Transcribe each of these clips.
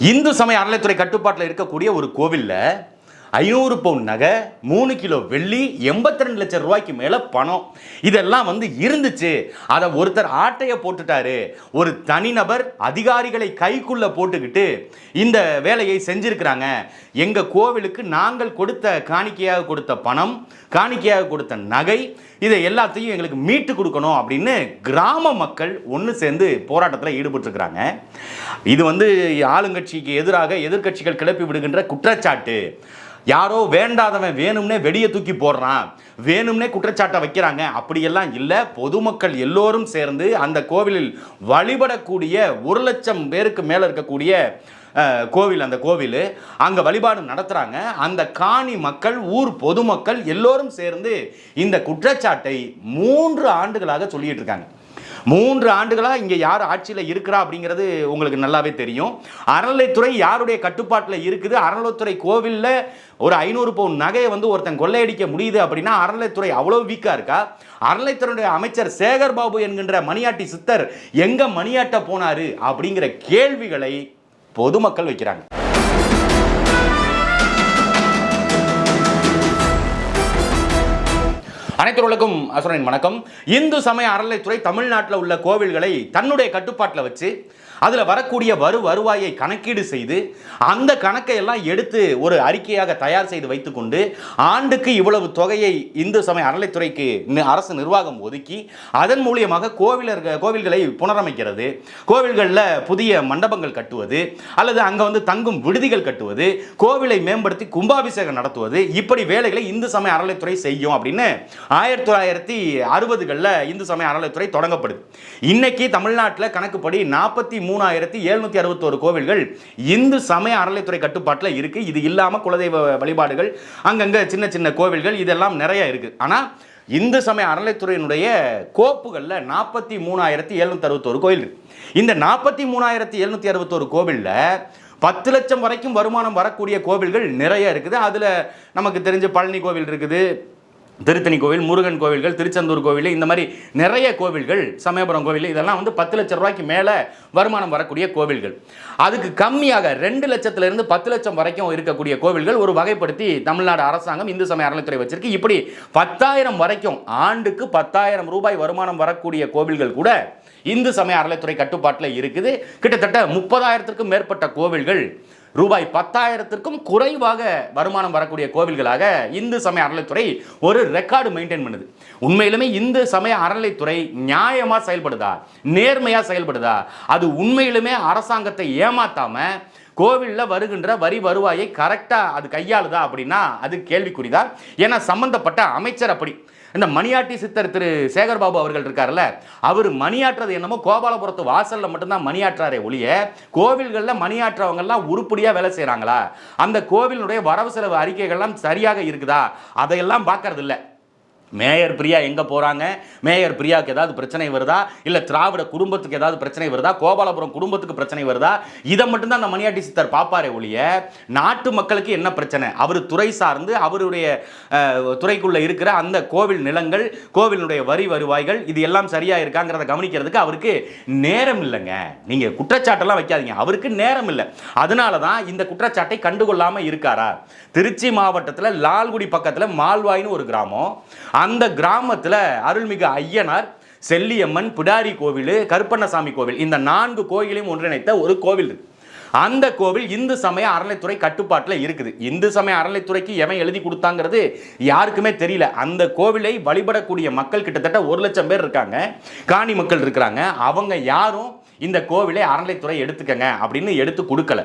இந்து சமய அறநிலைத்துறை கட்டுப்பாட்டில் இருக்கக்கூடிய ஒரு கோவிலில் ஐநூறு பவுன் நகை மூணு கிலோ வெள்ளி எண்பத்தி ரெண்டு லட்சம் ரூபாய்க்கு மேலே பணம். இதெல்லாம் வந்து இருந்துச்சு. அதை ஒருத்தர் ஆட்டையை போட்டுட்டாரு. ஒரு தனிநபர் அதிகாரிகளை கைக்குள்ள போட்டுக்கிட்டு இந்த வேலையை செஞ்சிருக்கிறாங்க. எங்கள் கோவிலுக்கு நாங்கள் கொடுத்த காணிக்கையாக கொடுத்த பணம் காணிக்கையாக கொடுத்த நகை இதை எல்லாத்தையும் எங்களுக்கு மீட்டு கொடுக்கணும் அப்படின்னு கிராம மக்கள் ஒன்று சேர்ந்து போராட்டத்தில் ஈடுபட்டிருக்கிறாங்க. இது வந்து ஆளுங்கட்சிக்கு எதிராக எதிர்க்கட்சிகள் கிளப்பி விடுகின்ற குற்றச்சாட்டு. யாரோ வேண்டாதவன் வேணும்னே வெடியை தூக்கி போடுறான். வேணும்னே குற்றச்சாட்டை வைக்கிறாங்க. அப்படியெல்லாம் இல்லை. பொதுமக்கள் எல்லோரும் சேர்ந்து அந்த கோவிலில் வழிபடக்கூடிய ஒரு லட்சம் பேருக்கு மேலே இருக்கக்கூடிய கோவில் அந்த கோவில் அங்கே வழிபாடு நடத்துகிறாங்க அந்த காணி மக்கள் ஊர் பொதுமக்கள் எல்லோரும் சேர்ந்து இந்த குற்றச்சாட்டை மூன்று ஆண்டுகளாக சொல்லிட்டு இருக்காங்க. மூன்று ஆண்டுகளாக இங்கே யார் ஆட்சியில் இருக்கிறா அப்படிங்கிறது உங்களுக்கு நல்லாவே தெரியும். அறநிலைத்துறை யாருடைய கட்டுப்பாட்டில் இருக்குது? அறநிலைத்துறை கோவிலில் ஒரு ஐநூறு பவுன் நகையை வந்து ஒருத்தன் கொள்ளையடிக்க முடியுது அப்படின்னா அறநிலைத்துறை அவ்வளோ வீக்காக இருக்கா? அறநிலைத்துறையுடைய அமைச்சர் சேகர் பாபு என்கின்ற மணியாட்டி சித்தர் எங்கே மணியாட்ட போனாரு அப்படிங்கிற கேள்விகளை பொதுமக்கள் வைக்கிறாங்க. அனைத்துகளுக்கும் அசுரனின் வணக்கம். இந்து சமய அறநிலைத்துறை தமிழ்நாட்டில் உள்ள கோவில்களை தன்னுடைய கட்டுப்பாட்டில் வச்சு அதில் வரக்கூடிய வரு வருவாயை கணக்கீடு செய்து அந்த கணக்கை எல்லாம் எடுத்து ஒரு அறிக்கையாக தயார் செய்து வைத்துக்கொண்டு ஆண்டுக்கு இவ்வளவு தொகையை இந்து சமய அறநிலைத்துறைக்கு நி- அரசு நிர்வாகம் ஒதுக்கி அதன் மூலியமாக கோவிலர்கள் கோவில்களை புனரமைக்கிறது. கோவில்களில் புதிய மண்டபங்கள் கட்டுவது அல்லது அங்கே வந்து தங்கும் விடுதிகள் கட்டுவது கோவிலை மேம்படுத்தி கும்பாபிஷேகம் நடத்துவது இப்படி வேலைகளை இந்து சமய அறநிலைத்துறை செய்யும் அப்படின்னு ஆயிரத்தி தொள்ளாயிரத்தி அறுபதுகளில் இந்து சமய அறநிலைத்துறை தொடங்கப்படுது. இன்னைக்கு தமிழ்நாட்டில் கணக்குப்படி நாற்பத்தி மூணாயிரத்தி எழுநூத்தி அறுபத்தோரு கோவில்கள் இந்து சமய அறநிலைத்துறை கட்டுப்பாட்டில் இருக்கு. இது இல்லாமல் குலதெய்வ வழிபாடுகள் அங்கங்கே சின்ன சின்ன கோவில்கள் இதெல்லாம் நிறைய இருக்கு. ஆனால் இந்து சமய அறநிலைத்துறையினுடைய கோப்புகளில் நாற்பத்தி மூணாயிரத்தி எழுநூத்தி அறுபத்தோரு கோயில் இந்த நாற்பத்தி மூணாயிரத்தி எழுநூத்தி அறுபத்தோரு கோவிலில் பத்து லட்சம் வரைக்கும் வருமானம் வரக்கூடிய கோவில்கள் நிறைய இருக்குது. அதில் நமக்கு தெரிஞ்ச பழனி கோவில் இருக்குது திருத்தணி கோவில் முருகன் கோவில்கள் திருச்செந்தூர் கோவில் இந்த மாதிரி நிறைய கோவில்கள் சமயபுரம் கோவில் இதெல்லாம் வந்து பத்து லட்சம் ரூபாய்க்கு மேலே வருமானம் வரக்கூடிய கோவில்கள். அதுக்கு கம்மியாக ரெண்டு லட்சத்திலிருந்து பத்து லட்சம் வரைக்கும் இருக்கக்கூடிய கோவில்கள் ஒரு வகைப்படுத்தி தமிழ்நாடு அரசாங்கம் இந்து சமய அறநிலைத்துறை வச்சிருக்கு. இப்படி பத்தாயிரம் வரைக்கும் ஆண்டுக்கு பத்தாயிரம் ரூபாய் வருமானம் வரக்கூடிய கோவில்கள் கூட இந்து சமய அறநிலைத்துறை கட்டுப்பாட்டில் இருக்குது. கிட்டத்தட்ட முப்பதாயிரத்திற்கும் மேற்பட்ட கோவில்கள் ரூபாய் பத்தாயிரத்திற்கும் குறைவாக வருமானம் வரக்கூடிய கோவில்களாக இந்து சமய அறநிலைத்துறை ஒரு ரெக்கார்டு மெயின்டைன் பண்ணுது. உண்மையிலுமே இந்து சமய அறநிலைத்துறை நியாயமாக செயல்படுதா? நேர்மையாக செயல்படுதா? அது உண்மையிலுமே அரசாங்கத்தை ஏமாத்தாம கோவிலில் வருகின்ற வரி வருவாயை கரெக்டாக அது கையாளுதா அப்படின்னா அது கேள்விக்குறிதான். ஏன்னா சம்பந்தப்பட்ட அமைச்சர் அப்படி. இந்த மணியாட்டி சித்தர் திரு சேகர்பாபு அவர்கள் இருக்கார்ல அவர் மணியாற்றுறது என்னமோ கோபாலபுரத்து வாசலில் மட்டும்தான் மணியாற்றாரே ஒழிய கோவில்களில் மணியாற்றவங்கெல்லாம் உருப்படியாக வேலை செய்கிறாங்களா அந்த கோவிலுடைய வரவு செலவு அறிக்கைகள்லாம் சரியாக இருக்குதா? அதையெல்லாம் பார்க்கறது மேயர் பிரியா எங்கே போகிறாங்க மேயர் பிரியாவுக்கு ஏதாவது பிரச்சனை வருதா? இல்லை திராவிட குடும்பத்துக்கு ஏதாவது பிரச்சனை வருதா? கோபாலபுரம் குடும்பத்துக்கு பிரச்சனை வருதா? இதை மட்டும்தான் அந்த மணியாட்டி சித்தர் பார்ப்பாரே ஒழிய நாட்டு மக்களுக்கு என்ன பிரச்சனை? அவர் துறை சார்ந்து அவருடைய துறைக்குள்ளே இருக்கிற அந்த கோவில் நிலங்கள் கோவிலுடைய வரி வருவாய்கள் இது எல்லாம் சரியாக இருக்காங்கிறத கவனிக்கிறதுக்கு அவருக்கு நேரம் இல்லைங்க. நீங்கள் குற்றச்சாட்டெல்லாம் வைக்காதீங்க. அவருக்கு நேரம் இல்லை. அதனால தான் இந்த குற்றச்சாட்டை கண்டுகொள்ளாமல் இருக்காரா? திருச்சி மாவட்டத்தில் லால்குடி பக்கத்தில் மால்வாய்னு ஒரு கிராமம். அந்த கிராமத்தில் அருள்மிகு ஐயனார் செல்லியம்மன் பிடாரி கோவில் கருப்பண்ணசாமி கோவில் இந்த நான்கு கோயிலையும் ஒன்றிணைத்த ஒரு கோவில் இருக்கு. அந்த கோவில் இந்து சமய அறநிலைத்துறை கட்டுப்பாட்டில் இருக்குது. இந்து சமய அறநிலைத்துறைக்கு எவன் எழுதி கொடுத்தாங்கிறது யாருக்குமே தெரியல. அந்த கோவிலை வழிபடக்கூடிய மக்கள் கிட்டத்தட்ட ஒரு லட்சம் பேர் இருக்காங்க. காணி மக்கள் இருக்கிறாங்க. அவங்க யாரும் இந்த கோவிலை அறநிலைத்துறை எடுத்துக்கங்க அப்படின்னு எடுத்து கொடுக்கல.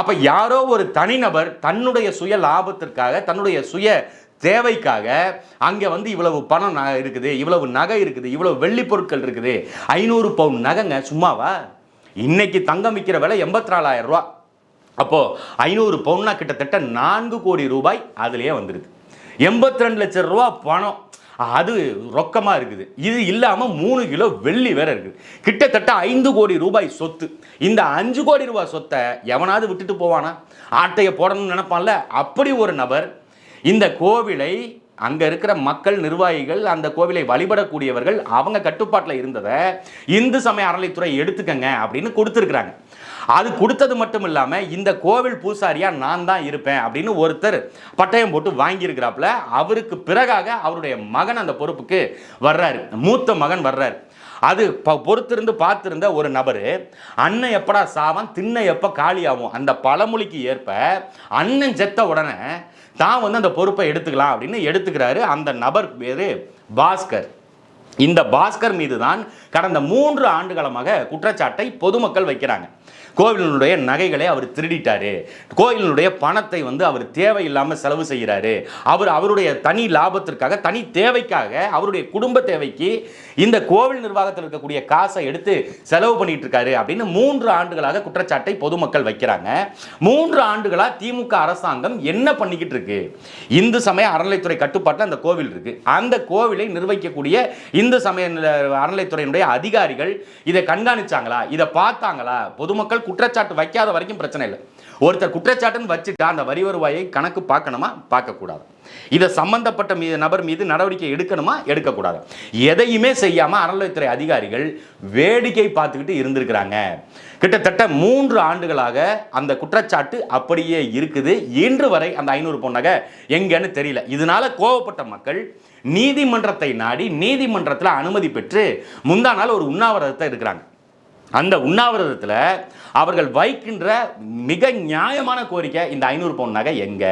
அப்போ யாரோ ஒரு தனிநபர் தன்னுடைய சுய லாபத்திற்காக தன்னுடைய சுய தேவைக்காக அங்கே வந்து இவ்வளவு பணம் ந- இருக்குது இவ்வளவு நகை இருக்குது இவ்வளவு வெள்ளி பொருட்கள் இருக்குது. ஐநூறு பவுன் நகைங்க சும்மாவா? இன்னைக்கு தங்கம் விற்கிற விலை எண்பத்தி நாலாயிரம் ரூபா. அப்போது ஐநூறு பவுன்னா கிட்டத்தட்ட நான்கு கோடி ரூபாய் அதிலேயே வந்துடுது எண்பத்தி ரெண்டு லட்சம் ரூபா பணம். அது ரொக்கமாக இருக்குது. இது இல்லாமல் மூணு கிலோ வெள்ளி வேற இருக்குது. கிட்டத்தட்ட ஐந்து கோடி ரூபாய் சொத்து. இந்த அஞ்சு கோடி ரூபாய் சொத்தை எவனாவது விட்டுட்டு போவானா? ஆட்டையை போடணும்னு நினைப்பான்ல? அப்படி ஒரு நபர் இந்த கோவிலை அங்கே இருக்கிற மக்கள் நிர்வாகிகள் அந்த கோவிலை வழிபடக்கூடியவர்கள் அவங்க கட்டுப்பாட்டில் இருந்ததை இந்து சமய அறநிலைத்துறை எடுத்துக்கங்க அப்படின்னு கொடுத்துருக்குறாங்க. அது கொடுத்தது மட்டும் இல்லாமல் இந்த கோவில் பூசாரியாக நான் தான் இருப்பேன் அப்படின்னு ஒருத்தர் பட்டயம் போட்டு வாங்கியிருக்கிறாப்புல. அவருக்கு பிறகாக அவருடைய மகன் அந்த பொறுப்புக்கு வர்றாரு. மூத்த மகன் வர்றாரு. அது ப- பொறுத்திருந்து பார்த்துருந்த ஒரு நபர் அண்ணன் எப்படா சாவான் திண்ணை எப்ப காலியாகும் அந்த பழமொழிக்கு ஏற்ப அண்ணன் செத்த உடனே தான் வந்து அந்த பொறுப்பை எடுத்துக்கலாம் அப்படின்னு எடுத்துக்கிறாரு அந்த நபர் பேர் பாஸ்கர். இந்த பாஸ்கர் மீது தான் கடந்த மூன்று ஆண்டுகாலமாக குற்றச்சாட்டை பொதுமக்கள் வைக்கிறாங்க. கோவிலினுடைய நகைகளை அவர் திருடிட்டாரு. கோவிலினுடைய பணத்தை வந்து அவர் தேவையில்லாமல் செலவு செய்கிறாரு. அவர் அவருடைய தனி லாபத்திற்காக தனி தேவைக்காக அவருடைய குடும்ப தேவைக்கு இந்த கோவில் நிர்வாகத்தில் இருக்கக்கூடிய காசை எடுத்து செலவு பண்ணிட்டு இருக்காரு அப்படின்னு மூன்று ஆண்டுகளாக குற்றச்சாட்டை பொதுமக்கள் வைக்கிறாங்க. மூன்று ஆண்டுகளாக திமுக அரசாங்கம் என்ன பண்ணிக்கிட்டு இருக்கு இந்து சமய அறநிலைத்துறை கட்டுப்பாட்டில் அந்த கோவில் இருக்கு. அந்த கோவிலை நிர்வகிக்கக்கூடிய இந்து சமய அறநிலைத்துறையினுடைய அதிகாரிகள் இதை கண்காணிச்சாங்களா? இதை பார்த்தாங்களா? பொதுமக்கள் குற்றச்சாட்டு வைக்காத வரைக்கும் பிரச்சனை இல்லை. ஒருத்தர் குற்றச்சாட்டுன்னு வச்சுட்டா அந்த வரி வருவாயை கணக்கு பார்க்கணுமா? பார்க்கக்கூடாது. இதை சம்பந்தப்பட்ட மீ நபர் மீது நடவடிக்கை எடுக்கணுமா? எடுக்கக்கூடாது. எதையுமே செய்யாம அறநிலையத்துறை அதிகாரிகள் வேடிக்கை பார்த்துக்கிட்டு இருந்திருக்கிறாங்க. கிட்டத்தட்ட மூன்று ஆண்டுகளாக அந்த குற்றச்சாட்டு அப்படியே இருக்குது. இன்று வரை அந்த ஐநூறு பொண்ணக எங்கன்னு தெரியல. இதனால கோவப்பட்ட மக்கள் நீதிமன்றத்தை நாடி நீதிமன்றத்தில் அனுமதி பெற்று முந்தா நாள் ஒரு உண்ணாவிரதத்தை இருக்கிறாங்க. அந்த உண்ணாவிரதத்தில் அவர்கள் வைக்கின்ற மிக நியாயமான கோரிக்கை இந்த ஐநூறு பவுன் நகை எங்க?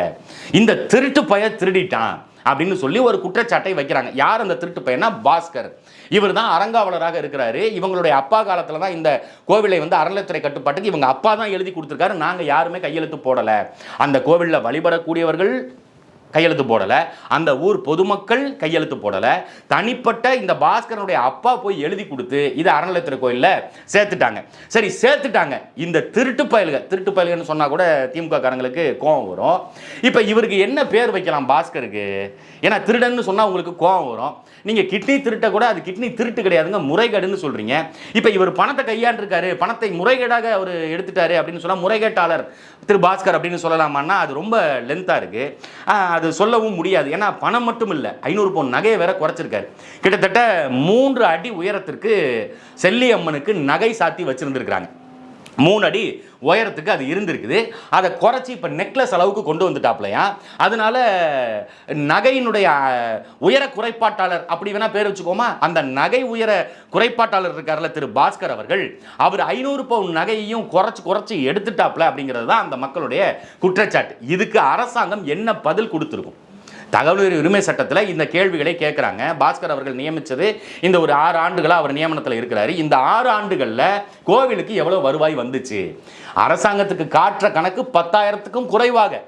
இந்த திருட்டு பய திருடிட்டான் அப்படின்னு சொல்லி ஒரு குற்றச்சாட்டை வைக்கிறாங்க. யார் அந்த திருட்டு பையனா பாஸ்கர். இவர் தான் அறங்காவலராக இருக்கிறாரு. இவங்களுடைய அப்பா காலத்தில் தான் இந்த கோவிலை வந்து அறநிலைத்துறை கட்டுப்பாட்டுக்கு இவங்க அப்பா தான் எழுதி கொடுத்துருக்காரு. நாங்கள் யாருமே கையெழுத்து போடலை. அந்த கோவிலில் வழிபடக்கூடியவர்கள் கையெழுத்து போடலை. அந்த ஊர் பொதுமக்கள் கையெழுத்து போடலை. தனிப்பட்ட இந்த பாஸ்கரனுடைய அப்பா போய் எழுதி கொடுத்து இதை அறநிலையத்துறை கோயிலில் சேர்த்துட்டாங்க. சரி சேர்த்துட்டாங்க. இந்த திருட்டு பயலுக திருட்டு பயல்கள்னு சொன்னால் கூட திமுக காரங்களுக்கு கோபம் வரும். இப்போ இவருக்கு என்ன பேர் வைக்கலாம் பாஸ்கருக்கு? ஏன்னா திருடன்னு சொன்னால் உங்களுக்கு கோபம் வரும். நீங்கள் கிட்னி திருட்ட கூட அது கிட்னி திருட்டு கிடையாதுங்க முறைகேடுன்னு சொல்கிறீங்க இப்போ இவர் பணத்தை கையாண்டிருக்காரு. பணத்தை முறைகேடாக அவர் எடுத்துட்டாரு அப்படின்னு சொன்னால் முறைகேட்டாளர் திரு பாஸ்கர் அப்படின்னு சொல்லலாமான்னா அது ரொம்ப லென்த்தாக இருக்குது அது சொல்லவும் முடியாது. ஏன்னா பணம் மட்டும் இல்லை ஐநூறு பவுன் நகையை வேற குறைச்சிருக்காரு. கிட்டத்தட்ட மூன்று அடி உயரத்திற்கு செல்லி அம்மனுக்கு நகை சாத்தி வச்சிருந்துருக்காங்க மூணு அடி உயரத்துக்கு அது இருந்திருக்குது. அதை குறைச்சி இப்போ நெக்லஸ் அளவுக்கு கொண்டு வந்துட்டாப்லையா? அதனால நகையினுடைய உயர குறைபாட்டாளர் அப்படி வேணா பேர் வச்சுக்கோமா? அந்த நகை உயர குறைபாட்டாளர் இருக்கார்ல திரு பாஸ்கர் அவர்கள் அவர் ஐநூறு பவுன் நகையையும் குறைச்சி குறைச்சி எடுத்துட்டாப்ல அப்படிங்கிறது தான் அந்த மக்களுடைய குற்றச்சாட்டு. இதுக்கு அரசாங்கம் என்ன பதில் கொடுத்துருக்கும்? தகவல் உரிமை சட்டத்தில் இந்த கேள்விகளை கேட்குறாங்க பாஸ்கர் அவர்கள் நியமித்தது இந்த ஒரு ஆறு ஆண்டுகளாக அவர் நியமனத்தில் இருக்கிறாரு. இந்த ஆறு ஆண்டுகளில் கோவிலுக்கு எவ்வளோ வருவாய் வந்துச்சு? அரசாங்கத்துக்கு காட்டுற கணக்கு பத்தாயிரத்துக்கும் குறைவாக.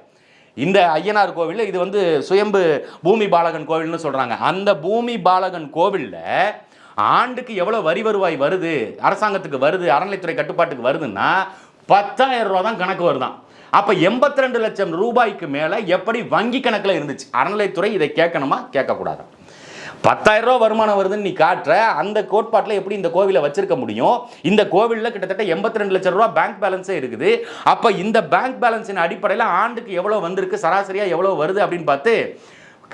இந்த ஐயனார் கோவிலில் இது வந்து சுயம்பு பூமி பாலகன் கோவில்னு சொல்கிறாங்க அந்த பூமி பாலகன் கோவிலில் ஆண்டுக்கு எவ்வளோ வரி வருவாய் வருது? அரசாங்கத்துக்கு வருது அறநிலைத்துறை கட்டுப்பாட்டுக்கு வருதுன்னா பத்தாயிரம் ரூபா தான் கணக்கு வருதான். அப்போ எண்பத்தி ரெண்டு லட்சம் ரூபாய்க்கு மேலே எப்படி வங்கி கணக்கில் இருந்துச்சு? அறநிலைத்துறை இதை கேட்கணுமா? கேட்கக்கூடாது. பத்தாயிரம் ரூபா வருமானம் வருதுன்னு நீ காட்டுற அந்த கோட்பாட்டில் எப்படி இந்த கோவிலை வச்சிருக்க முடியும்? இந்த கோவிலில் கிட்டத்தட்ட எண்பத்தி ரெண்டு லட்சம் ரூபா பேங்க் பேலன்ஸே இருக்குது. அப்போ இந்த பேங்க் பேலன்ஸின் அடிப்படையில் ஆண்டுக்கு எவ்வளோ வந்திருக்கு சராசரியாக எவ்வளோ வருது அப்படின்னு பார்த்து